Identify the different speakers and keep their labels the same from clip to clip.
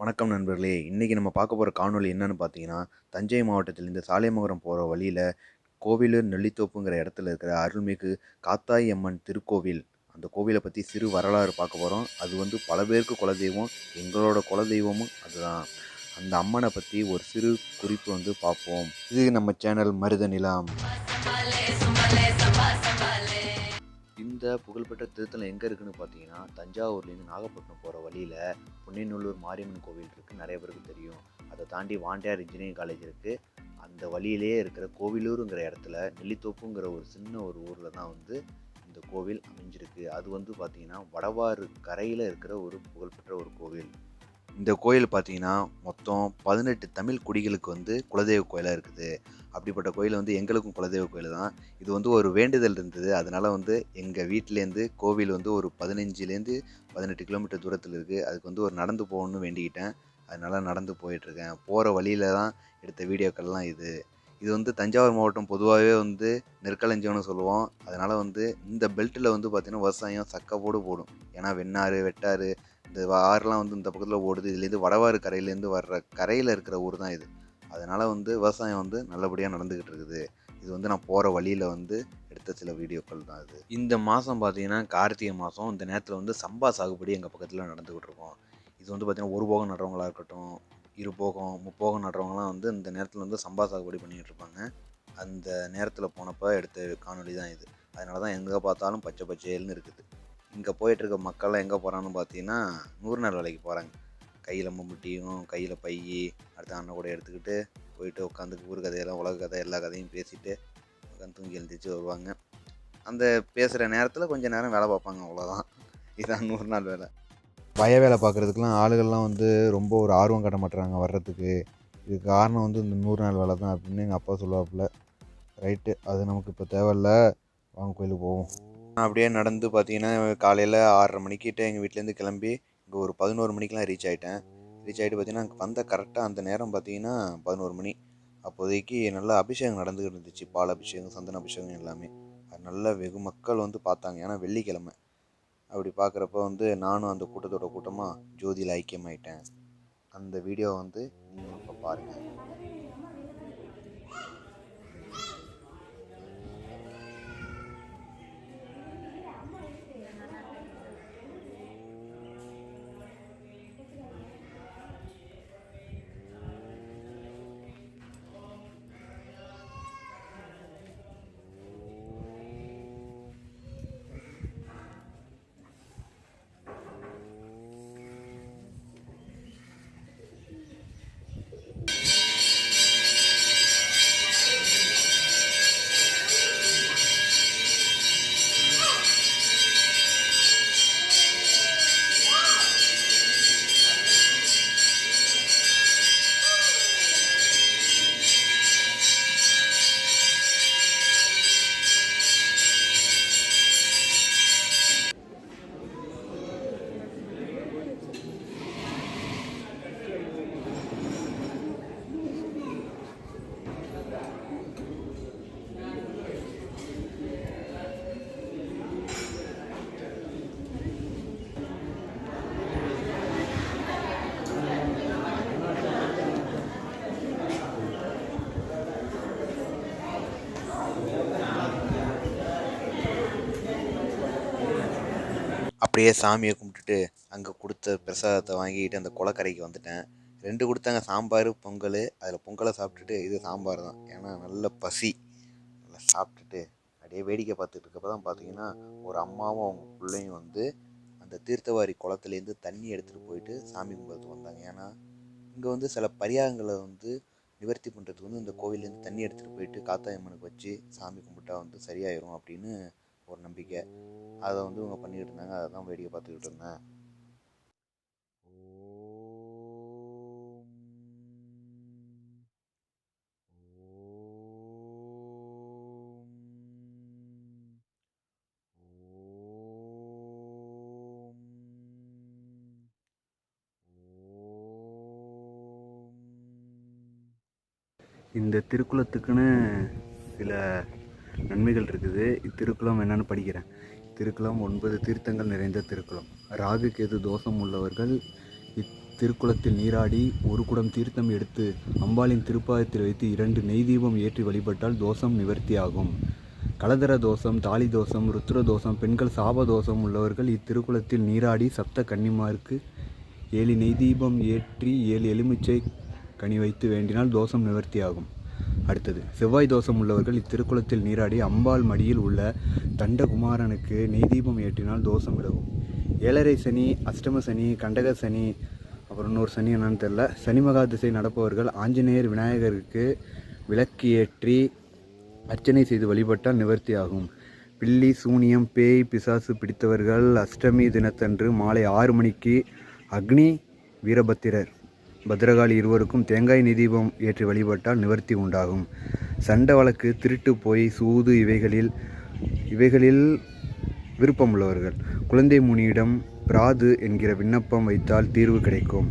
Speaker 1: வணக்கம் நண்பர்களே. இன்றைக்கி நம்ம பார்க்க போகிற காணொளி என்னன்னு பார்த்தீங்கன்னா தஞ்சை மாவட்டத்திலேருந்து சாலைமகரம் போகிற வழியில் கோவிலூர் நெல்லித்தோப்புங்கிற இடத்துல இருக்கிற அருள்மிகு காத்தாயி அம்மன் திருக்கோவில். அந்த கோவிலை பற்றி சிறு வரலாறு பார்க்க போகிறோம் அது வந்து பல பேருக்கு குலதெய்வம் எங்களோட குலதெய்வமும் அதுதான். அந்த அம்மனை பற்றி ஒரு சிறு குறிப்பு வந்து பார்ப்போம். இது நம்ம சேனல் மருத நிலம். இந்த புகழ்பெற்ற திருத்தலம் எங்கே இருக்குன்னு பார்த்தீங்கன்னா தஞ்சாவூர்லேருந்து நாகப்பட்டினம் போகிற வழியில் புன்னைநல்லூர் மாரியம்மன் கோவில் இருக்குது நிறைய பேருக்கு தெரியும். அதை தாண்டி வாண்டியார் இன்ஜினியரிங் காலேஜ் இருக்குது அந்த வழியிலே இருக்கிற கோவிலூருங்கிற இடத்துல நெல்லித்தோப்புங்கிற ஒரு சின்ன ஒரு ஊரில் தான் வந்து இந்த கோவில் அமைஞ்சிருக்கு. அது வந்து பார்த்திங்கன்னா வடவாறு கரையில் இருக்கிற ஒரு புகழ்பெற்ற ஒரு கோவில். இந்த கோயில் பார்த்தீங்கன்னா மொத்தம் பதினெட்டு தமிழ் குடிகளுக்கு வந்து குலதெய்வ கோயிலாக இருக்குது. அப்படிப்பட்ட கோயில் வந்து எங்களுக்கும் குலதெய்வ கோயில் தான். இது வந்து ஒரு வேண்டுதல் இருந்தது. அதனால் வந்து எங்கள் வீட்டிலேருந்து கோவில் வந்து ஒரு பதினஞ்சுலேருந்து பதினெட்டு கிலோமீட்டர் தூரத்தில் இருக்குது அதுக்கு வந்து ஒரு நடந்து போகணும்னு வேண்டிக்கிட்டேன். அதனால் நடந்து போயிட்டுருக்கேன். போகிற வழியில் தான் எடுத்த வீடியோக்கள்லாம் இது. இது வந்து தஞ்சாவூர் மாவட்டம் பொதுவாகவே வந்து நெற்களஞ்சியம்னு சொல்லுவோம். அதனால் வந்து இந்த பெல்ட்டில் வந்து பார்த்திங்கன்னா விவசாயம் சக்கப்போடு போடும். ஏன்னா வெண்ணாறு வெட்டாறு இந்த ஆறுலாம் வந்து இந்த பக்கத்தில் ஓடுது. இதுலேருந்து வடவாறு கரையிலேருந்து வர்ற கரையில் இருக்கிற ஊர் தான் இது. அதனால் வந்து விவசாயம் வந்து நல்லபடியாக நடந்துக்கிட்டு இருக்குது. இது வந்து நான் போகிற வழியில் வந்து எடுத்த சில வீடியோக்கள் தான் இது. இந்த மாதம் பார்த்தீங்கன்னா கார்த்திகை மாதம் இந்த நேரத்தில் வந்து சம்பா சாகுபடி எங்கள் பக்கத்தில் நடந்துக்கிட்டு இருக்கோம். இது வந்து பார்த்திங்கன்னா ஒரு போகம் நடுறவங்களா இருக்கட்டும் இரு போகம் முப்போகம் நடுறவங்களாம் வந்து இந்த நேரத்தில் வந்து சம்பா சாகுபடி பண்ணிகிட்டு இருப்பாங்க. அந்த நேரத்தில் போனப்போ எடுத்த காணொளி தான் இது. அதனால தான் எங்கே பார்த்தாலும் பச்சை பச்சையல்னு இருக்குது. இங்கே போயிட்டுருக்க மக்கள்லாம் எங்கே போகிறான்னு பார்த்தீங்கன்னா நூறு நாள் வேலைக்கு போகிறாங்க கையில் மம்முட்டியும் கையில் பை அடுத்த அண்ணன் கூட எடுத்துக்கிட்டு போயிட்டு உட்காந்து ஊர் கதையெல்லாம் உலக கதை எல்லா கதையும் பேசிட்டு உட்காந்து தூங்கி எழுந்திரிச்சு வருவாங்க. அந்த பேசுகிற நேரத்தில் கொஞ்சம் நேரம் வேலை பார்ப்பாங்க அவ்வளோதான் இதுதான் நூறு நாள் வேலை. வய வேலை பார்க்குறதுக்குலாம் ஆளுகள்லாம் வந்து ரொம்ப ஒரு ஆர்வம் காட்ட மாட்டுறாங்க வர்றதுக்கு. இதுக்கு காரணம் வந்து இந்த நூறு நாள் வேலை தான் அப்படின்னு எங்கள் அப்பா சொல்லுவாப்புல. ரைட்டு அது நமக்கு இப்போ தேவையில்ல. வாங்க கோயிலுக்கு போவோம். நான் அப்படியே நடந்து பார்த்தீங்கன்னா காலையில் ஆறரை மணிக்கிட்ட எங்கள் வீட்டிலேருந்து கிளம்பி இங்கே ஒரு பதினோரு மணிக்கெலாம் ரீச் ஆகிட்டேன் ரீச் ஆகிட்டு பார்த்தீங்கன்னா அங்கே வந்த கரெக்டாக அந்த நேரம் பார்த்தீங்கன்னா பதினோரு மணி. அப்போதைக்கு நல்லா அபிஷேகம் நடந்துக்கிட்டு இருந்துச்சு. பால் அபிஷேகம் சந்தன அபிஷேகம் எல்லாமே. அது நல்லா வெகு மக்கள் வந்து பார்த்தாங்க. ஏன்னா வெள்ளிக்கிழமை. அப்படி பார்க்குறப்ப வந்து நானும் அந்த கூட்டத்தோட கூட்டமாக ஜோதியில் ஐக்கியமாயிட்டேன். அந்த வீடியோ வந்து நீங்கள் இப்போ பாருங்கள் அப்படியே சாமியை கும்பிட்டுட்டு அங்கே கொடுத்த பிரசாதத்தை வாங்கிட்டு அந்த குளக்கரைக்கு வந்துட்டேன். ரெண்டு கொடுத்தாங்க சாம்பார் பொங்கல். அதில் பொங்கலை சாப்பிட்டுட்டு இது சாம்பார் தான். ஏன்னா நல்ல பசி. நல்லா சாப்பிட்டுட்டு அப்படியே வேடிக்கை பார்த்துட்டு இருக்கப்ப தான் பார்த்தீங்கன்னா ஒரு அம்மாவும் அவங்க பிள்ளையும் வந்து அந்த தீர்த்தவாரி குளத்துலேருந்து தண்ணி எடுத்துகிட்டு போயிட்டு சாமி கும்பிட்றதுக்கு வந்தாங்க. ஏன்னா இங்கே வந்து சில பரியாரங்களை வந்து நிவர்த்தி பண்ணுறதுக்கு வந்து இந்த கோவிலேருந்து தண்ணி எடுத்துகிட்டு போயிட்டு காத்தாயம்மனுக்கு வச்சு சாமி கும்பிட்டா வந்து சரியாயிரும் அப்படின்னு ஒரு நம்பிக்கை. அதை வந்து இவங்க பண்ணிக்கிட்டு இருந்தாங்க. அதை தான் வேடிக்கை பார்த்துக்கிட்டு இருந்தேன்.
Speaker 2: இந்த திருக்குளத்துக்குன்னு சில நன்மைகள் இருக்குது. இத்திருக்குளம் என்னென்னு படிக்கிறேன். திருக்குளம் ஒன்பது தீர்த்தங்கள் நிறைந்த திருக்குளம். ராகு கேது தோஷம் உள்ளவர்கள் இத்திருக்குளத்தில் நீராடி ஒரு குடம் தீர்த்தம் எடுத்து அம்பாளின் திருப்பாதத்தில் வைத்து இரண்டு நெய் தீபம் ஏற்றி வழிபட்டால் தோஷம் நிவர்த்தியாகும். கலதர தோஷம் தாலி தோஷம் ருத்ர தோஷம் பெண்கள் சாப தோஷம் உள்ளவர்கள் இத்திருக்குளத்தில் நீராடி சப்த கன்னிமாருக்கு ஏழு நெய் தீபம் ஏற்றி ஏழு எலுமிச்சை கனி வைத்து வேண்டினால் தோஷம் நிவர்த்தியாகும். அடுத்தது செவ்வாய் தோஷம் உள்ளவர்கள் இத்திருக்குளத்தில் நீராடி அம்பாள் மடியில் உள்ள தண்டகுமாரனுக்கு நெய் தீபம் ஏற்றினால் தோஷம் விலகும். ஏழரை சனி அஷ்டம சனி கண்டக சனி அப்புறம் இன்னொரு சனி என்னன்னு தெரில சனி மகா திசை நடப்பவர்கள் ஆஞ்சநேயர் விநாயகருக்கு விளக்கு ஏற்றி அர்ச்சனை செய்து வழிபட்டால் நிவர்த்தியாகும் பில்லி சூனியம் பேய் பிசாசு பிடித்தவர்கள் அஷ்டமி தினத்தன்று மாலை ஆறு மணிக்கு அக்னி வீரபத்திரர். பத்ரகாளி இருவருக்கும் தேங்காய் நிதீபம் ஏற்றி வழிபட்டால் நிவர்த்தி உண்டாகும். சண்டை வழக்கு திருட்டு போய் சூது இவைகளில் இவைகளில் விருப்பம் உள்ளவர்கள் குழந்தை முனியிடம் பிராது என்கிற விண்ணப்பம் வைத்தால் தீர்வு கிடைக்கும்.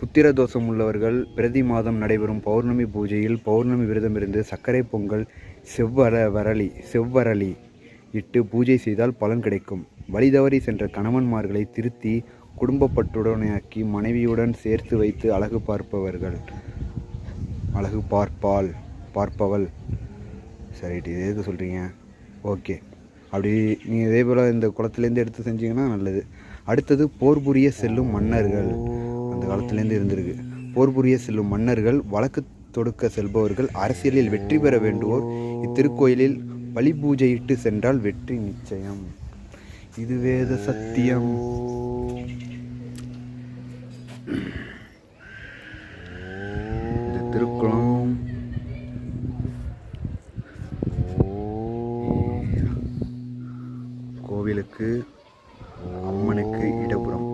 Speaker 2: புத்திர தோஷம் உள்ளவர்கள் பிரதி மாதம் நடைபெறும் பௌர்ணமி பூஜையில் பௌர்ணமி விரதமிருந்து சர்க்கரை பொங்கல் செவ்வர வரளி செவ்வரளி இட்டு பூஜை செய்தால் பலன் கிடைக்கும். வழி தவறி சென்ற கணவன்மார்களை திருத்தி குடும்பப்பட்டுடனையாக்கி மனைவியுடன் சேர்த்து வைத்து அழகு பார்ப்பவர்கள். அழகு பார்ப்பாள் பார்ப்பவள். சரிட்டு இது எதுக்கு சொல்கிறீங்க ஓகே. அப்படி நீங்கள் இதே போல் இந்த குளத்துலேருந்து எடுத்து செஞ்சீங்கன்னா நல்லது. அடுத்தது போர் புரிய செல்லும் மன்னர்கள். அந்த காலத்துலேருந்து இருந்திருக்கு. போர் புரிய செல்லும் மன்னர்கள் வழக்கு தொடுக்க செல்பவர்கள் அரசியலில் வெற்றி பெற வேண்டுவோர் இத்திருக்கோயிலில் பலி பூஜையிட்டு சென்றால் வெற்றி நிச்சயம். இது வேத சத்தியம். இந்த திருக்குளம். கோவிலுக்கு அம்மனுக்கு இடபுறம்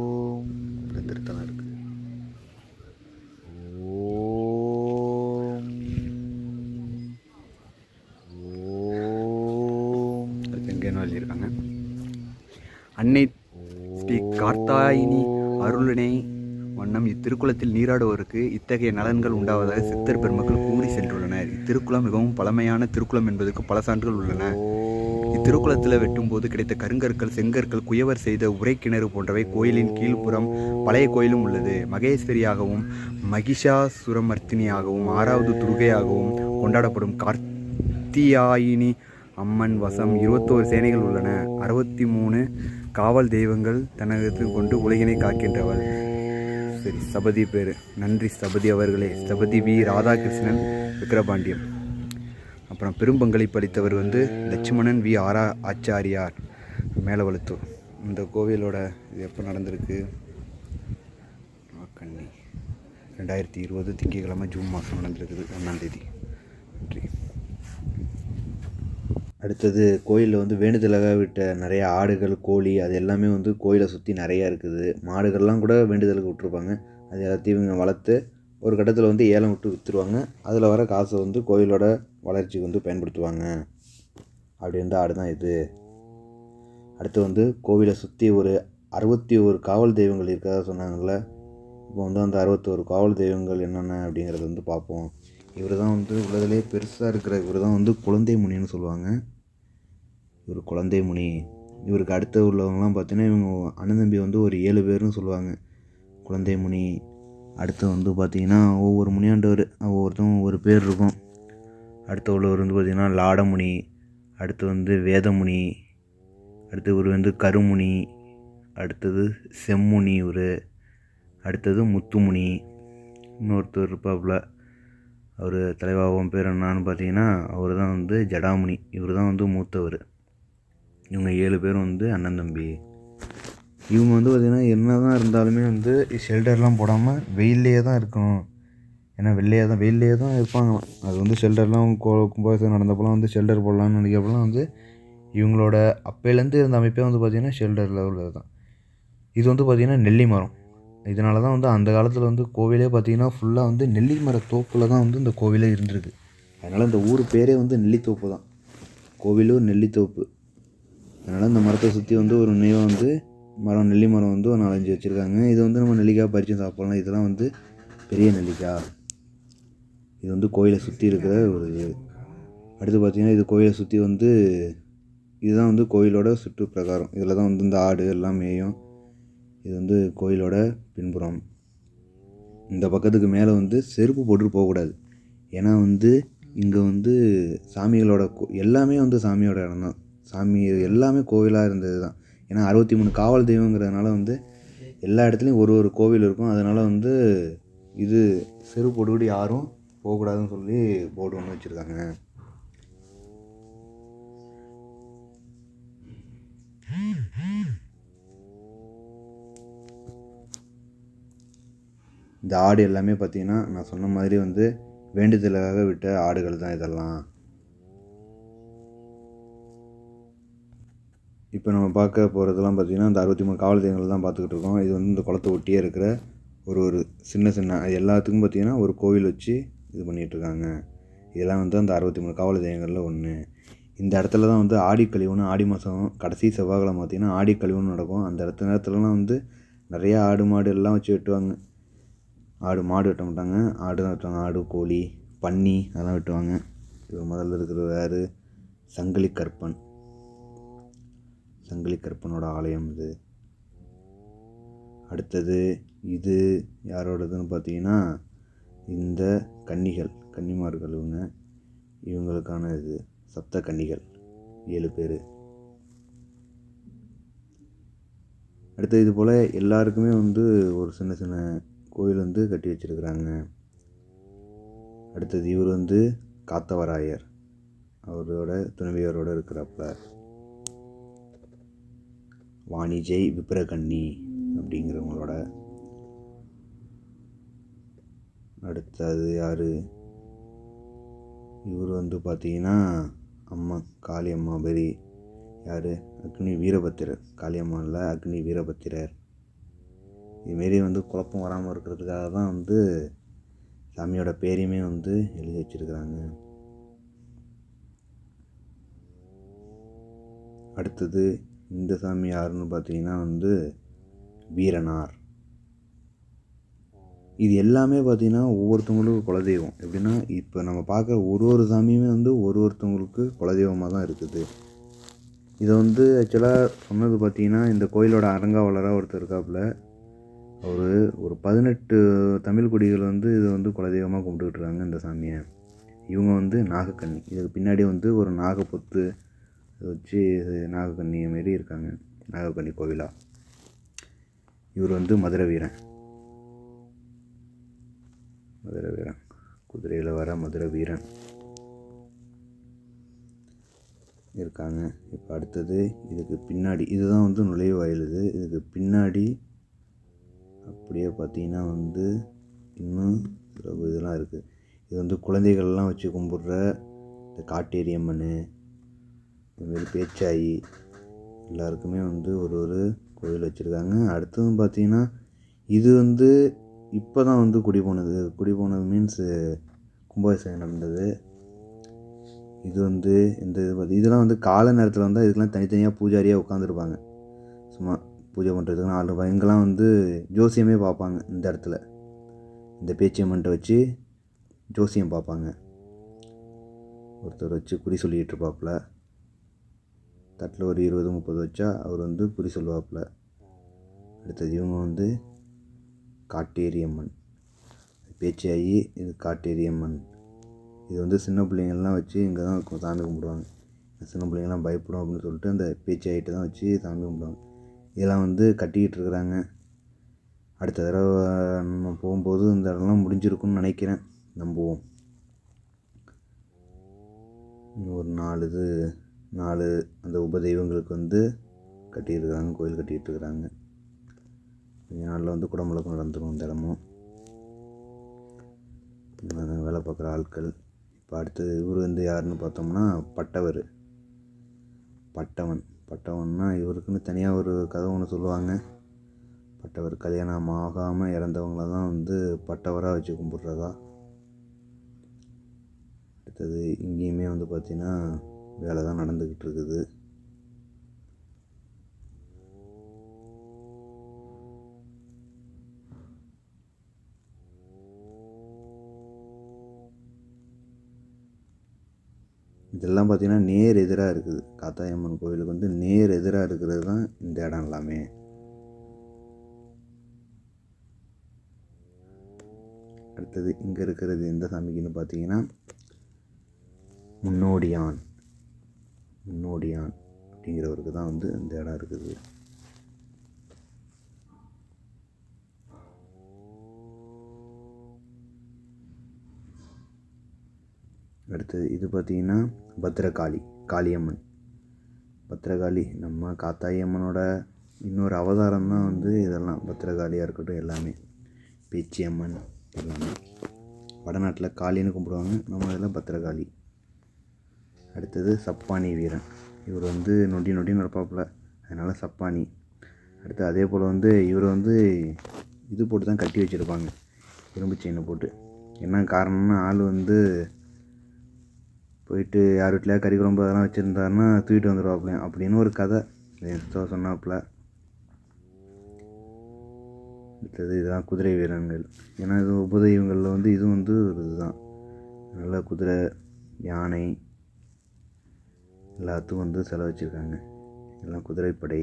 Speaker 2: திருக்குளத்தில் நீராடுவோருக்கு இத்தகைய நலன்கள் உண்டாவதாக சித்தர் பெருமக்கள் கூறி சென்றுள்ளனர். இத்திருக்குளம் மிகவும் பழமையான திருக்குளம் என்பதற்கு பல சான்றுகள் உள்ளன. இத்திருக்குளத்தில் வெட்டும்போது கிடைத்த கருங்கற்கள் செங்கற்கள் குயவர் செய்த உரை கிணறு போன்றவை கோயிலின் கீழ்ப்புறம் பழைய கோயிலும் உள்ளது. மகேஸ்வரியாகவும் மகிஷாசுரமர்த்தினியாகவும் ஆறாவது துர்கையாகவும் கொண்டாடப்படும் கார்த்தியாயினி அம்மன் வசம் இருபத்தோரு சேனைகள் உள்ளன. அறுபத்தி மூணு காவல் தெய்வங்கள் தனது கொண்டு உலகினை காக்கின்றவள். சரி சபதி பேர். நன்றி சபதி அவர்களே. சபதி வி ராதாகிருஷ்ணன் விக்ரபாண்டியம் அப்புறம் பெரும்பங்களிப்பு அளித்தவர் வந்து லட்சுமணன் வி ஆரா ஆச்சாரியார் மேலவழுத்தூர் இந்த கோவிலோட இது எப்போ நடந்திருக்கு? கண்ணி ரெண்டாயிரத்தி இருபது திங்கட்கிழமை ஜூன் மாதம் நடந்திருக்குது ஒன்றாந்தேதி நன்றி.
Speaker 1: அடுத்தது கோயிலில் வந்து வேண்டுதலாக விட்ட நிறைய ஆடுகள் கோழி அது எல்லாமே வந்து கோயிலை சுற்றி நிறையா இருக்குது. மாடுகள்லாம் கூட வேண்டுதலுக்கு விட்ருப்பாங்க அது எல்லாத்தையும் இவங்க வளர்த்து ஒரு கட்டத்தில் வந்து ஏலம் விட்டு விற்றுருவாங்க அதில் வர காசை வந்து கோயிலோட வளர்ச்சிக்கு வந்து பயன்படுத்துவாங்க. அப்படி இருந்த ஆடு தான் இது. அடுத்து வந்து கோவிலை சுற்றி ஒரு அறுபத்தி ஒரு காவல் தெய்வங்கள் இருக்கிறதா சொன்னாங்கல்ல? இப்போ வந்து அந்த அறுபத்தோரு காவல் தெய்வங்கள் என்னென்ன அப்படிங்கிறத வந்து பார்ப்போம். இவர் தான் வந்து உலகிலே பெருசாக இருக்கிற இவர் தான் வந்து குழந்தை முனின்னு சொல்லுவாங்க. இவர் குழந்தை முனி. இவருக்கு அடுத்து உள்ளவங்கலாம் பார்த்தீங்கன்னா இவங்க அண்ணன் தம்பி வந்து ஒரு ஏழு பேர்னு சொல்லுவாங்க. குழந்தை முனி. அடுத்து வந்து பார்த்திங்கன்னா ஒவ்வொரு முனியாண்டவர் ஒவ்வொருத்தரும் ஒவ்வொரு பேர் இருக்கும். அடுத்து உள்ளவர் வந்து பார்த்திங்கன்னா லாடமுனி. அடுத்து வந்து வேதமுனி. அடுத்து இவர் வந்து கருமுனி. அடுத்தது செம்முனி இவர். அடுத்தது முத்துமுனி. இன்னொருத்தர் இருப்பாப்புல. அவர் தலைவாவும் பேர் என்னான்னு பார்த்தீங்கன்னா அவர் தான் வந்து ஜடாமுனி. இவர் தான் வந்து மூத்தவர். இவங்க ஏழு பேரும் வந்து அண்ணன் தம்பி. இவங்க வந்து பார்த்திங்கன்னா என்ன தான் இருந்தாலுமே வந்து ஷெல்டர்லாம் போடாமல் வெயில்லையே தான் இருக்கணும். ஏன்னா வெள்ளையே தான் வெயில்லையே தான் இருப்பாங்க. அது வந்து ஷெல்டர்லாம் கோ கும்பாபிஷேகம் நடந்தப்போலாம் வந்து ஷெல்டர் போடலான்னு நினைக்கிறப்பெல்லாம் வந்து இவங்களோட அப்போலேருந்து இருந்த அமைப்பே வந்து பார்த்திங்கன்னா ஷெல்டர் லெவலில் தான். இது வந்து பார்த்திங்கன்னா நெல்லி மரம். இதனால தான் வந்து அந்த காலத்தில் வந்து கோவிலே பார்த்திங்கன்னா ஃபுல்லாக வந்து நெல்லி மர தோப்பில் தான் வந்து இந்த கோவிலே இருந்திருக்கு. அதனால் இந்த ஊர் பேரே வந்து நெல்லித்தோப்பு தான். கோவிலூர் நெல்லித்தோப்பு. அதனால் இந்த மரத்தை சுற்றி வந்து ஒரு நினைவாக வந்து மரம் நெல்லி மரம் வந்து ஒரு நாலஞ்சு வச்சுருக்காங்க. இது வந்து நம்ம நெல்லிக்காய் பறித்து சாப்பிட்லாம். இதெல்லாம் வந்து பெரிய நெல்லிக்காய். இது வந்து கோயிலை சுற்றி இருக்கிற ஒரு இது அடுத்து பார்த்திங்கன்னா இது கோயிலை சுற்றி வந்து இதுதான் வந்து கோயிலோட சுற்று பிரகாரம் இதில் தான் வந்து இந்த ஆடு எல்லாம் மேயும். இது வந்து கோயிலோட பின்புறம். இந்த பக்கத்துக்கு மேலே வந்து செருப்பு போட்டுட்டு போகக்கூடாது. ஏன்னா வந்து இங்கே வந்து சாமிகளோட கோ- எல்லாமே வந்து சாமியோட இடம் தான் சாமி எல்லாமே கோவிலாக இருந்தது தான் ஏன்னா அறுபத்தி மூணு காவல் தெய்வங்கிறதுனால வந்து எல்லா இடத்துலையும் ஒரு ஒரு கோவில் இருக்கும். அதனால் வந்து இது செருப்பு போட்டுக்கிட்டு யாரும் போகக்கூடாதுன்னு சொல்லி போர்டு ஒன்று வச்சுருக்காங்க. இந்த ஆடு எல்லாமே பார்த்தீங்கன்னா நான் சொன்ன மாதிரி வந்து வேண்டுதலுக்காக விட்ட ஆடுகள் தான் இதெல்லாம். இப்போ நம்ம பார்க்க போகிறதெல்லாம் பார்த்திங்கன்னா இந்த அறுபத்தி மூணு காவல் தெய்வங்கள் தான் பார்த்துக்கிட்டு இருக்கோம். இது வந்து இந்த குளத்தை ஒட்டியே இருக்கிற ஒரு ஒரு சின்ன சின்ன அது எல்லாத்துக்கும் பார்த்தீங்கன்னா ஒரு கோவில் வச்சு இது பண்ணிகிட்டு இருக்காங்க. இதெல்லாம் வந்து அந்த அறுபத்தி மூணு காவல் தெய்வங்களில் ஒன்று இந்த இடத்துல தான் வந்து ஆடி கழிவுன்னு ஆடி மாதம் கடைசி செவ்வாய்க்கிழமை பார்த்திங்கன்னா ஆடி கழிவுன்னு நடக்கும். அந்த இடத்து நேரத்துலலாம் வந்து நிறையா ஆடு மாடு எல்லாம் வச்சு வெட்டுவாங்க. ஆடு மாடு வெட்ட மாட்டாங்க. ஆடு தான் வெட்டுவாங்க. ஆடு கோழி பன்னி அதெல்லாம் வெட்டுவாங்க. இவர் முதல்ல இருக்கிற வேறு சங்கிலி கற்பன். சங்கிலி கற்பனோட ஆலயம் இது. அடுத்தது இது யாரோடதுன்னு பார்த்தீங்கன்னா இந்த கன்னிகள் கன்னிமார்கள் இவங்க. இவங்களுக்கான இது சப்த கன்னிகள் ஏழு பேர். அடுத்து இது போல் எல்லாருக்குமே வந்து ஒரு சின்ன சின்ன கோயில் வந்து கட்டி வச்சிருக்கிறாங்க. அடுத்தது இவர் வந்து காத்தவராயர். அவரோட துணைவியரோட இருக்கிறப்ப வாணிஜை விப்ரகன்னி அப்படிங்கிறவங்களோட அடுத்தது யார்? இவர் வந்து பார்த்தீங்கன்னா அம்மா காளியம்மா பெரி. யார்? அக்னி வீரபத்திரர். காளியம்மாவில் அக்னி வீரபத்திரர். இதுமாரி வந்து குழப்பம் வராமல் இருக்கிறதுக்காக தான் வந்து சாமியோட பேரையுமே வந்து எழுதி வச்சிருக்கிறாங்க. அடுத்தது இந்த சாமி யாருன்னு பார்த்தீங்கன்னா வந்து வீரனார். இது எல்லாமே பார்த்திங்கன்னா ஒவ்வொருத்தவங்களுக்கும் குலதெய்வம். எப்படின்னா இப்போ நம்ம பார்க்குற ஒரு ஒரு சாமியுமே வந்து ஒரு ஒருத்தவங்களுக்கு குலதெய்வமாக தான் இருக்குது. இதை வந்து ஆக்சுவலாக சொன்னது பார்த்தீங்கன்னா இந்த கோயிலோட அரங்காவலராக ஒருத்தர் இருக்காப்புல. அவர் ஒரு பதினெட்டு தமிழ் குடிகள் வந்து இதை வந்து குலதெய்வமாக கும்பிட்டுக்கிட்டு இருக்காங்க இந்த சாமியை. இவங்க வந்து நாகக்கன்னி இதுக்கு பின்னாடி வந்து ஒரு நாகப்பொத்து அதை வச்சு இது மாரி இருக்காங்க. நாகக்கண்ணி கோவிலா. இவர் வந்து மதுரை வீரன். மதுரை வீரன். குதிரையில் வர மதுரை வீரன். இருக்காங்க. இப்போ அடுத்தது இதுக்கு பின்னாடி இதுதான் வந்து நுழைவாயில் இது இதுக்கு பின்னாடி அப்படியே பார்த்தீங்கன்னா வந்து இன்னும் சில இதெல்லாம் இருக்குது இது வந்து குழந்தைகள்லாம் வச்சு கும்பிட்ற இந்த காட்டேரியம்மன் இதுமாரி பேச்சாயி எல்லாருக்குமே வந்து ஒரு ஒரு கோயில் வச்சுருக்காங்க. அடுத்ததும் பார்த்தீங்கன்னா இது வந்து இப்போ தான் வந்து குடி போனது. குடி போனது மீன்ஸு கும்பாபிஷேகம் நடந்தது. இது வந்து இந்த இது பார்த்து இதெல்லாம் வந்து காலை நேரத்தில் வந்தால் இதுக்கெல்லாம் தனித்தனியாக பூஜாரியாக உட்காந்துருப்பாங்க சும்மா பூஜை பண்ணுறதுக்குன்னு ஆள் இருப்பாங்க. இங்கெல்லாம் வந்து ஜோசியமே பார்ப்பாங்க இந்த இடத்துல. இந்த பேச்சியம்மன்ட்ட வச்சு ஜோசியம் பார்ப்பாங்க ஒருத்தர் வச்சு குறி சொல்லிகிட்டு இருப்பாப்புல. தட்டில் ஒரு இருபது முப்பது வச்சா அவர் வந்து குறி சொல்லுவாப்புல. அடுத்தது இவங்க வந்து காட்டேரியம்மன். பேச்சியாகி இது காட்டேரியம்மன். இது வந்து சின்ன பிள்ளைங்கள்லாம் வச்சு இங்கே தான் சாமி கும்பிடுவாங்க. சின்ன பிள்ளைங்கள்லாம் பயப்படும் அப்படின்னு சொல்லிட்டு அந்த பேச்சியாகிட்டு தான் வச்சு சாமி கும்பிடுவாங்க. இதெல்லாம் வந்து கட்டிக்கிட்டு இருக்கிறாங்க. அடுத்த தடவை நம்ம போகும்போது இந்த இடம்லாம் முடிஞ்சிருக்கும்னு நினைக்கிறேன். நம்புவோம். ஒரு நாலு இது நாலு அந்த உபதெய்வங்களுக்கு வந்து கட்டியிருக்கிறாங்க கோயில் கட்டிகிட்டு இருக்கிறாங்க கொஞ்ச நாளில் வந்து குடமுழக்கம் நடந்துடும் தினமும் வேலை பார்க்குற ஆட்கள். இப்போ அடுத்தது இவர் வந்து யாருன்னு பார்த்தோம்னா பட்டவர். பட்டவன். பட்டவன்னா இவருக்குன்னு தனியாக ஒரு கதை ஒன்று சொல்லுவாங்க. பட்டவர் கல்யாணம் ஆகாமல் இறந்தவங்கள தான் வந்து பட்டவராக வச்சு கும்பிட்றதா. அடுத்தது இங்கேயுமே வந்து பார்த்திங்கன்னா வேலை தான் நடந்துக்கிட்டு இருக்குது இதெல்லாம் பார்த்திங்கன்னா நேர் எதிராக இருக்குது. காத்தாயம்மன் கோவிலுக்கு வந்து நேர் எதிராக இருக்கிறது தான் இந்த இடம் எல்லாமே. அடுத்தது இங்கே இருக்கிறது எந்த சாமிக்குன்னு பார்த்தீங்கன்னா முன்னோடியான். முன்னோடியான் அப்படிங்கிறவருக்கு தான் வந்து அந்த இடம் இருக்குது. அடுத்தது இது பார்த்திங்கன்னா பத்ரகாளி காளியம்மன். பத்ரகாளி நம்ம காத்தாயம்மனோட இன்னொரு அவதாரம் தான் வந்து இதெல்லாம் பத்ரகாளியாக இருக்கட்டும் எல்லாமே. பேச்சியம்மன் எல்லாமே. வடநாட்டில் காளின்னு கும்பிடுவாங்க நம்ம இதில் பத்ரகாளி. அடுத்தது சப்பானி வீரன். இவர் வந்து நொண்டி நொண்டி நடப்பாப்புல. அதனால் சப்பானி. அடுத்து அதே போல் வந்து இவர் வந்து இது போட்டு தான் கட்டி வச்சுருப்பாங்க. இரும்பு செயினை போட்டு. என்ன காரணம்னா ஆள் வந்து போயிட்டு யார் வீட்லையா கறி குழம்பு அதெல்லாம் வச்சுருந்தாருன்னா தூக்கிட்டு வந்துடுவாப்புலையும் அப்படின்னு ஒரு கதை என்கிட்ட சொன்னாப்புல. அடுத்தது இதெல்லாம் குதிரை வீரர்கள் ஏன்னா இது உபதெய்வங்களில் வந்து இதுவும் வந்து ஒரு இதுதான். நல்ல குதிரை யானை எல்லாத்துக்கும் வந்து செலவு வச்சுருக்காங்க எல்லாம் குதிரைப்படை.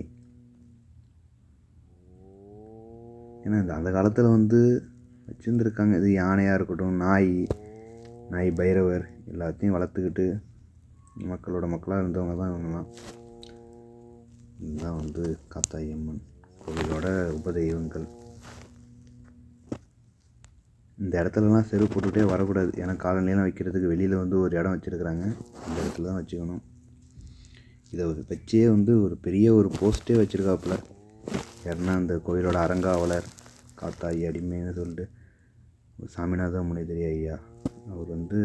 Speaker 1: ஏன்னா இந்த அந்த காலத்தில் வந்து வச்சுருந்துருக்காங்க. இது யானையாக இருக்கட்டும் நாய் நாய் பைரவர் எல்லாத்தையும் வளர்த்துக்கிட்டு மக்களோட மக்களாக இருந்தவங்க தான் இவங்கெல்லாம். இதுதான் வந்து காத்தாயி அம்மன் கோவிலோட உபதெய்வங்கள். இந்த இடத்துலலாம் செருப்பு போட்டுக்கிட்டே வரக்கூடாது. ஏன்னா காலநிலையெல்லாம் வைக்கிறதுக்கு வெளியில் வந்து ஒரு இடம் வச்சுருக்குறாங்க. அந்த இடத்துல தான் வச்சுக்கணும். இதை ஒரு வச்சே வந்து ஒரு பெரிய ஒரு போஸ்ட்டே வச்சுருக்காப்புல. யாருன்னா அந்த கோயிலோட அறங்காவலர் காத்தாயி அடிமைன்னு சொல்லிட்டு சாமிநாத முனிதிரி ஐயா அவர் வந்து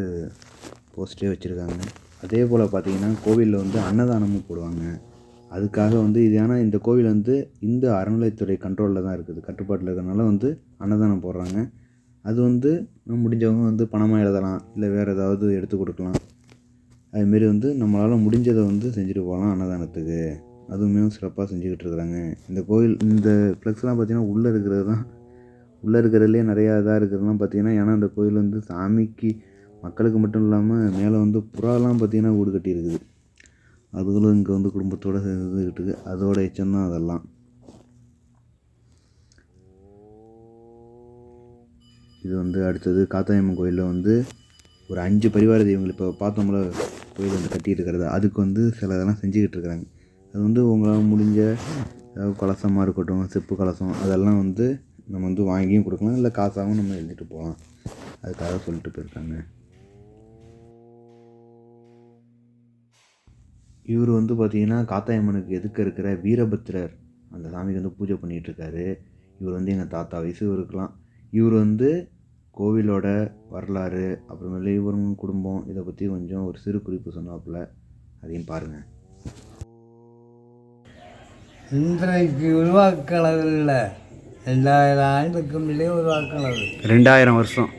Speaker 1: போஸ்ட்டே வச்சுருக்காங்க. அதே போல் பார்த்தீங்கன்னா கோவிலில் வந்து அன்னதானமும் போடுவாங்க. அதுக்காக வந்து இது ஏன்னா இந்த கோவில் வந்து இந்த அறநிலைத்துறை கண்ட்ரோலில் தான் இருக்குது. கட்டுப்பாட்டில் இருக்கிறனால வந்து அன்னதானம் போடுறாங்க. அது வந்து முடிஞ்சவங்க வந்து பணமாக எழுதலாம் இல்லை வேறு ஏதாவது எடுத்து கொடுக்கலாம். அதுமாரி வந்து நம்மளால் முடிஞ்சதை வந்து செஞ்சுட்டு போகலாம் அன்னதானத்துக்கு. அதுவுமே சிறப்பாக செஞ்சுக்கிட்டு இருக்கிறாங்க. இந்த கோயில் இந்த ஃப்ளெக்ஸ்லாம் பார்த்தீங்கன்னா உள்ளே இருக்கிறது தான். உள்ளே இருக்கிறதுலே நிறையா இதாக இருக்கிறதுலாம் பார்த்தீங்கன்னா ஏன்னா அந்த கோயில் வந்து சாமிக்கு மக்களுக்கு மட்டும் இல்லாமல் மேலே வந்து புறாலாம் பார்த்தீங்கன்னா வீடு கட்டியிருக்குது. அதுகளும் இங்கே வந்து குடும்பத்தோடு இருந்துக்கிட்டு இருக்குது அதோட எச்சம்தான் அதெல்லாம். இது வந்து அடுத்தது காத்தாயம்மன் கோயிலில் வந்து ஒரு அஞ்சு பரிவார தெய்வங்கள். இப்போ பார்த்தோம்ல கோயில் வந்து கட்டிகிட்டு இருக்கிறது அதுக்கு வந்து சில இதெல்லாம் செஞ்சுக்கிட்டு இருக்கிறாங்க. அது வந்து உங்களால் முடிஞ்ச கலசமாக இருக்கட்டும் செப்பு கலசம் அதெல்லாம் வந்து நம்ம வந்து வாங்கியும் கொடுக்கலாம். இல்லை காசாகவும் நம்ம எழுதிட்டு போகலாம். அதுக்காக சொல்லிட்டு போயிருக்காங்க. இவர் வந்து பார்த்தீங்கன்னா காத்தாயம்மனுக்கு எதுக்க இருக்கிற வீரபத்ரர் அந்த சாமிக்கு வந்து பூஜை பண்ணிகிட்டு இருக்காரு. இவர் வந்து எங்கள் தாத்தா வயசு இருக்கலாம் இவர் வந்து கோவிலோட வரலாறு அப்புறமேல இவருங்க குடும்பம் இதை பற்றி கொஞ்சம் ஒரு சிறு குறிப்பு சொன்னாப்புல அதையும் பாருங்கள்
Speaker 3: இன்றைக்கு உருவாக்கினதில்ல ரெண்டாயிரம் ஆண்டுக்கு முன்னே உருவாக்கினது
Speaker 1: ரெண்டாயிரம் வருஷம்.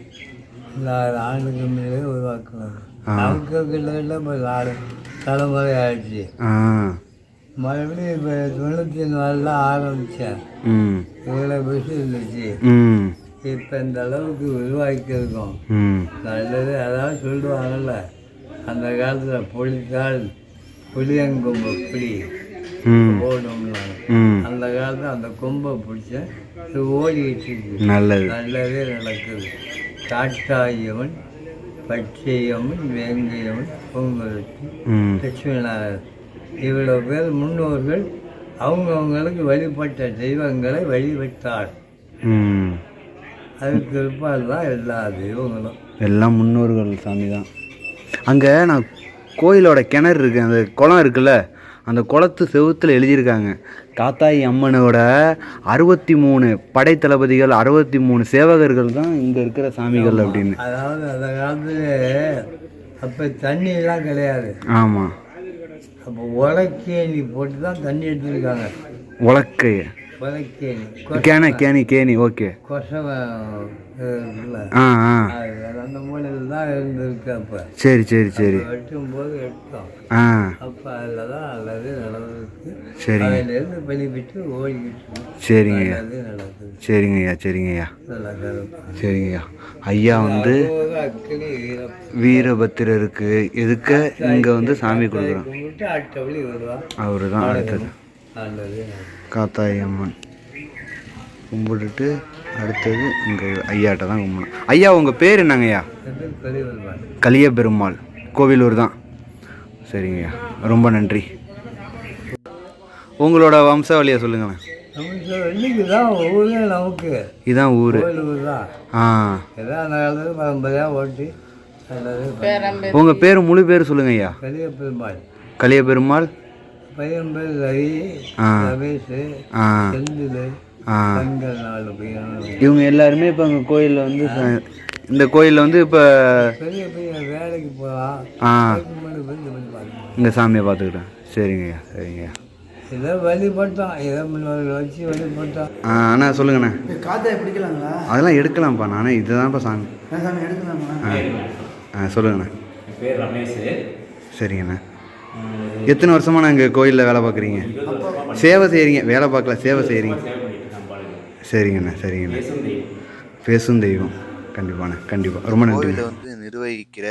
Speaker 3: ரெண்டாயிரம் ஆண்டுக்கு முன்னே உருவாக்கினது நமக்கு கிட்டத்தட்ட இப்போ நாலு தலைமுறை ஆயிடுச்சு
Speaker 1: ஆ.
Speaker 3: மறுபடியும் இப்போ தொண்ணூற்றி நாலில் ஆரம்பித்தேன்
Speaker 1: ம்.
Speaker 3: இவ்வளோ பெருசு இருந்துச்சு
Speaker 1: ம்.
Speaker 3: இப்போ இந்த அளவுக்கு உருவாக்கியிருக்கோம் நல்லது அதாவது சொல்லுவாங்கல்ல அந்த காலத்தில் புலித்தால் புளியங்கொம்பு புளி
Speaker 1: ம்.
Speaker 3: ஓடும்னாங்க
Speaker 1: ம்.
Speaker 3: அந்த காலத்தில் அந்த கொம்பை பிடிச்ச இது இருக்கு.
Speaker 1: நல்லது.
Speaker 3: நல்லதே நடக்குது. காட்டாயவன் பச்சையம்மன் வேங்கையம்மன் பொங்கலுக்கு லட்சுமிநாதர் இவ்வளோ பேர் முன்னோர்கள் அவங்கவுங்களுக்கு வழிபட்ட தெய்வங்களை வழிபட்டார். அதுக்கு பிற்பாடு தான் எல்லா தெய்வங்களும்.
Speaker 1: எல்லாம் முன்னோர்கள் சாமி தான். அங்கே நான் கோயிலோட கிணறு இருக்குது அந்த குளம் இருக்குல்ல அந்த குளத்து செவுத்தில் எழுதியிருக்காங்க. காத்தாயி அம்மனோட அறுபத்தி மூணு படைத்தளபதிகள் அறுபத்தி மூணு சேவகர்கள் தான் இங்கே இருக்கிற சாமிகள் அப்படின்னு.
Speaker 3: அதாவது அந்த காலத்துல அப்போ தண்ணியெல்லாம் கிடையாது.
Speaker 1: ஆமாம்
Speaker 3: அப்போ உலக்கேணி போட்டு தான் தண்ணி எடுத்துருக்காங்க.
Speaker 1: உலக்கை கேணி கேணி கேணி ஓகே. ஆ ஆ.
Speaker 3: அந்த மூலையில் தான் இருந்திருக்கு அப்போ.
Speaker 1: சரி சரி சரி.
Speaker 3: வெட்டும். போது எடுத்தோம்
Speaker 1: ஆ.
Speaker 3: அப்போ அதில் தான் நல்லது நடந்திருக்கு.
Speaker 1: சரிங்க.
Speaker 3: அதிலேருந்து வெளிவிட்டு ஓடிக்கிட்டு இருக்கு.
Speaker 1: சரிங்க ஐயா
Speaker 3: நல்லது நடக்குது.
Speaker 1: சரிங்க ஐயா வந்து வீரபத்திரருக்கு எதுக்க? இங்கே வந்து சாமி கொடுக்குறோம் அவரு தான் அடுத்தது.
Speaker 3: நல்லது நடக்கும்.
Speaker 1: காத்தாயி அம்மன். கும்பிட்டுட்டு
Speaker 2: அடுத்தது இங்கே ஐயாட்ட தான் கும்பிடணும். ஐயா உங்கள் பேர் என்னங்க ஐயா?
Speaker 3: என் பேர் பெரியவர்
Speaker 2: கலிய பெருமாள் கோவிலூர் தான். சரிங்கய்யா ரொம்ப நன்றி. உங்களோட வம்சாவளியை சொல்லுங்களேன்.
Speaker 3: நமக்கு இன்னைக்கு தான் ஊரே நமக்கு.
Speaker 2: இதுதான் ஊர்.
Speaker 3: கோயிலுக்கு தான்.
Speaker 2: ஆ. உங்கள் பேர் முழு பேர் சொல்லுங்க ஐயா. கலிய பெருமாள்
Speaker 3: பையன் பேர் ரவி
Speaker 2: ஆ.
Speaker 3: ரமேஷ்
Speaker 2: ஆ.
Speaker 3: செந்தில்
Speaker 2: இவங்க எல்லாருமே இப்போ இங்கே கோயிலில் வந்து இந்த கோயிலில் வந்து இப்போ
Speaker 3: பெரிய பையன் வேலைக்கு போகிறான்
Speaker 2: ஆ. இந்த சாமியை பார்த்துக்கிட்டேன் சரிங்கய்யா சரிங்கய்யா
Speaker 3: ஏதோ வழிபட்டான் ஏதோ வச்சு வழிபட்டான்.
Speaker 2: ஆ அண்ணா சொல்லுங்கண்ணே.
Speaker 4: காத்தாய் பிடிக்கலாங்களா?
Speaker 2: அதெல்லாம் எடுக்கலாம்ப்பா நானே இதுதான்ப்பா சாமி.
Speaker 4: நான் சாமி எடுக்கலாமா?
Speaker 2: ஆ ஆ சொல்லுங்கண்ணே.
Speaker 5: பேர் ரமேஷ்.
Speaker 2: சரிங்கண்ணே. எத்தனை வருஷமாக நான் இங்கே கோயிலில் வேலை பார்க்குறீங்க? சேவை செய்கிறீங்க வேலை பார்க்கல சேவை செய்கிறீங்க
Speaker 5: சரிங்கண்ணா
Speaker 2: சரிங்கண்ணா. சரிங்கண்ணே
Speaker 5: பேசும் தெய்வம்.
Speaker 2: கண்டிப்பாண்ணா கண்டிப்பாக ரொம்ப நன்றி.
Speaker 1: கோவிலை வந்து நிர்வகிக்கிற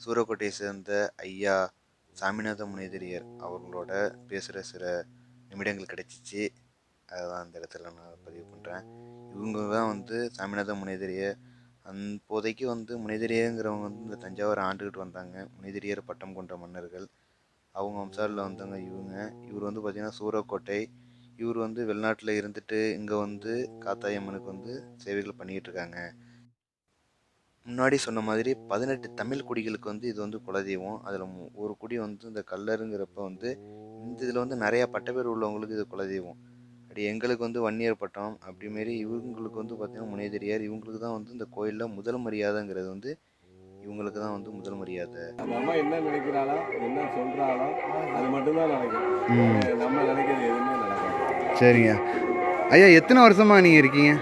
Speaker 1: சூரக்கோட்டையை சேர்ந்த ஐயா சாமிநாத முனிதிரியர் அவர்களோட பேசுகிற சில நிமிடங்கள் கிடைச்சிச்சு. அதுதான் அந்த இடத்துல நான் பதிவு பண்ணுறேன் இவங்க தான் வந்து சாமிநாத முனிதிரியர் அப்போதைக்கு வந்து முனிதிரியருங்கிறவங்க வந்து இந்த தஞ்சாவூர் ஆண்டுகிட்டு வந்தாங்க. முனிதிரியர் பட்டம் கொண்ட மன்னர்கள். அவங்க வம்சாரில் வந்தவங்க இவங்க. இவர் வந்து பார்த்திங்கன்னா சூரக்கோட்டை. இவர் வந்து வெளிநாட்டில் இருந்துட்டு இங்கே வந்து காத்தாயம்மனுக்கு வந்து சேவைகள் பண்ணிக்கிட்டு இருக்காங்க. முன்னாடி சொன்ன மாதிரி பதினெட்டு தமிழ் குடிகளுக்கு வந்து இது வந்து குலதெய்வம். அதில் ஒரு குடி வந்து இந்த கல்லருங்கிறப்ப வந்து இந்த இதில் வந்து நிறையா பட்டப்பேர் உள்ளவங்களுக்கு இது குலதெய்வம். அப்படி எங்களுக்கு வந்து வன்னியர் பட்டம் அப்படி மாரி இவங்களுக்கு வந்து பார்த்திங்கன்னா முனைதெரியார் இவங்களுக்கு தான் வந்து இந்த கோயிலில் முதல் மரியாதைங்கிறது வந்து இவங்களுக்கு தான் வந்து முதல் மரியாதை.
Speaker 6: அந்த அம்மா என்ன நினைக்கிறாளோ என்ன சொல்றாளோ அது மட்டும்தான் நடக்கும் நம்ம நினைக்கிறது எதுவுமே நடக்காது.
Speaker 2: சரிங்க. ஐயா எத்தனை வருஷமாக நீங்கள் இருக்கீங்க?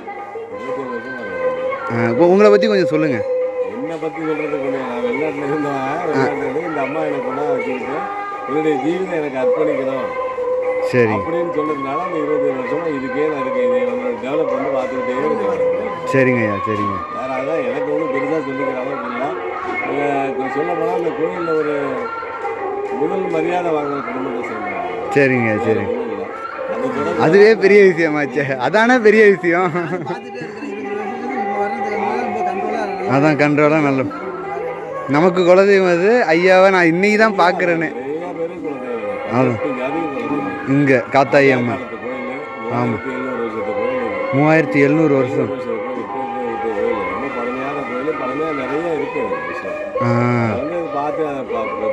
Speaker 6: வருஷம்
Speaker 2: உங்களை பற்றி கொஞ்சம் சொல்லுங்கள்
Speaker 6: என்னை பற்றி சொல்கிறதுக்கு நான் வெளிநாட்டில் இருந்தவன் வெளிநாட்டில் இந்த அம்மா எனக்கு கொண்டா வச்சுக்கிட்டு என்னுடைய ஜீவிதம் எனக்கு அர்ப்பணிக்கணும்.
Speaker 2: சரி.
Speaker 6: அப்படின்னு சொன்னதுனால அந்த இருபத்தேழு வருஷமா இதுக்கே நான் இருக்கேன். இதை டெவலப் பண்ணி பார்த்துக்கிட்டே இருக்கேன்.
Speaker 2: சரிங்க ஐயா சரிங்க.
Speaker 6: வேற அதான் எனக்கு ஒன்றும் பெருசாக சொல்லிக்கிற அளவுக்கு இல்லை சொல்ல போனால் அந்த கோயிலில் ஒரு முதல் மரியாதை வாங்குற குடும்பத்தை சேர்ந்தாங்க
Speaker 2: சரிங்க சரி. அதுவே பெரிய விஷயமாச்சே. அதானே பெரிய விஷயம்? அதான் கண்ட்ரோலாக நல்ல நமக்கு குலதெய்வம் அது. ஐயாவை நான் இன்னைக்கு தான் பார்க்குறேன்னு
Speaker 6: குலதெய்வம்.
Speaker 2: இங்கே காத்தாயி
Speaker 6: காலத்து கோயில்,
Speaker 2: மூவாயிரத்தி.
Speaker 6: எழுநூறு
Speaker 2: வருஷம்.
Speaker 6: வந்து பார்த்து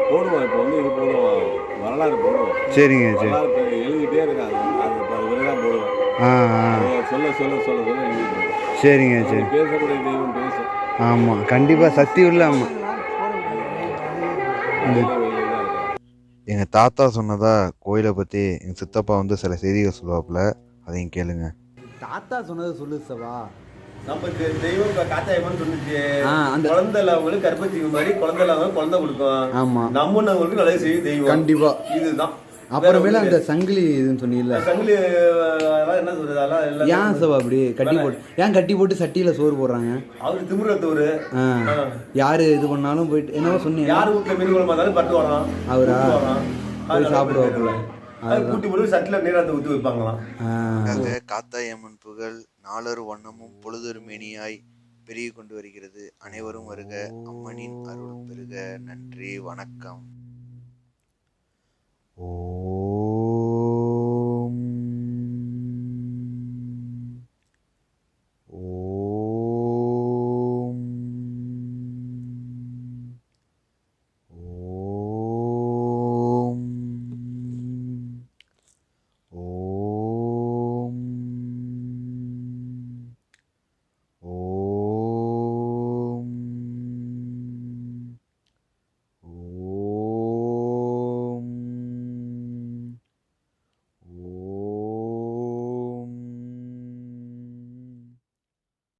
Speaker 6: போடுவோம். இப்போ வந்து இது போடுவோம். வரலாறு போடுவோம்.
Speaker 2: சரிங்க சரி.
Speaker 6: எழுதிட்டே இருக்காங்க. அது விரைவாக போடுவோம்.
Speaker 2: ஆ ஆ.
Speaker 6: அதை சொல்ல சொல்ல சொல்ல சொல்ல எழுதிட்டு போடுவோம்.
Speaker 2: சரிங்க சரி.
Speaker 6: பேசக்கூடிய தெய்வம் பேசும்
Speaker 2: ஆமாம் கண்டிப்பாக சக்தி உள்ள
Speaker 6: இருக்கும்.
Speaker 1: எங்கள் தாத்தா சொன்னதா கோயிலை பற்றி எங்கள் சித்தப்பா வந்து சில செய்திகள் சொல்லுவாப்புல அதையும் கேளுங்க.
Speaker 2: தாத்தா சொன்னது சொல்லு சவா
Speaker 7: நமக்கு தெய்வம் இப்ப
Speaker 2: ஆ, அந்த-
Speaker 7: குழந்தை இல்லாதவங்களுக்கு கர்ப்பத்தீவு மாதிரி குழந்தை இல்லாதவங்க குழந்தை கொடுக்கும்.
Speaker 2: ஆமாம்
Speaker 7: நம்மனவங்களுக்கு நல்லது செய்யும் தெய்வம்.
Speaker 2: கண்டிப்பா.
Speaker 7: இதுதான்.
Speaker 2: அப்புறமேல அந்த சங்கிலி இதுன்னு சொன்னீங்கல்ல.
Speaker 7: சங்கிலி என்ன சொல்றது? அதெல்லாம் எல்லாம்
Speaker 2: ஏன் சவா அப்படி? கட்டி போட்டு ஏன் கட்டி போட்டு சட்டியில் சோறு போடுறாங்க?
Speaker 7: அவரு திமுறத்தூர்
Speaker 2: யாரு இது பண்ணாலும் போயிட்டு என்னவோ சொன்னீங்க.
Speaker 7: யார் வீட்டுல மீன் குழம்பு இருந்தாலும் பட்டு வரோம்
Speaker 2: அவரா? போய் சாப்பிடுவாப்புல.
Speaker 7: அது கூட்டி போட்டு சட்டில நீராத்த ஊற்றி வைப்பாங்களாம்.
Speaker 1: காத்தாயம்மன் புகழ் நாளொரு வண்ணமும் பொழுதொரு மேனியாய் பெருகி கொண்டு வருகிறது. அனைவரும் வருக. அம்மனின் அருள் பெருக. நன்றி. வணக்கம். ஓ